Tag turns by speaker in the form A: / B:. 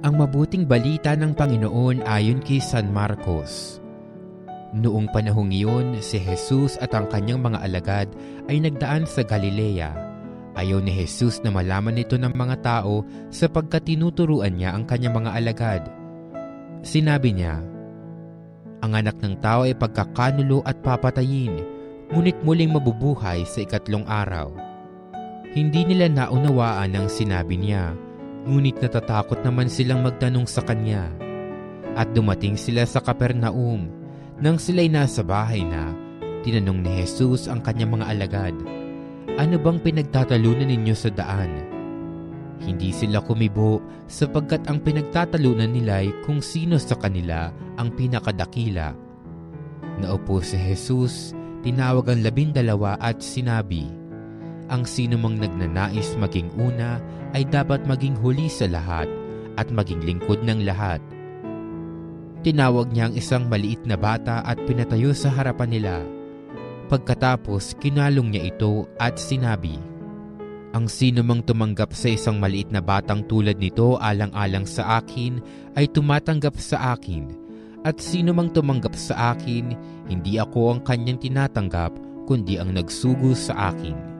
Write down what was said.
A: Ang mabuting balita ng Panginoon ayon kay San Marcos. Noong panahong iyon, si Jesus at ang kanyang mga alagad ay nagdaan sa Galilea. Ayaw ni Jesus na malaman ito ng mga tao sapagkat tinuturuan niya ang kanyang mga alagad. Sinabi niya, Ang anak ng tao ay pagkakanulo at papatayin, ngunit muling mabubuhay sa ikatlong araw. Hindi nila naunawaan ang sinabi niya, ngunit natatakot naman silang magtanong sa kanya. At dumating sila sa Kapernaum. Nang sila'y nasa bahay na, tinanong ni Jesus ang kanyang mga alagad, Ano bang pinagtatalunan ninyo sa daan? Hindi sila kumibo sapagkat ang pinagtatalunan nila ay kung sino sa kanila ang pinakadakila. Naupo si Jesus, tinawag ang labindalawa at sinabi, Ang sino mang nagnanais maging una ay dapat maging huli sa lahat at maging lingkod ng lahat. Tinawag niya ang isang maliit na bata at pinatayo sa harapan nila. Pagkatapos, kinalong niya ito at sinabi, Ang sino mang tumanggap sa isang maliit na batang tulad nito alang-alang sa akin ay tumatanggap sa akin. At sino mang tumanggap sa akin, hindi ako ang kanyang tinatanggap, kundi ang nagsugo sa akin.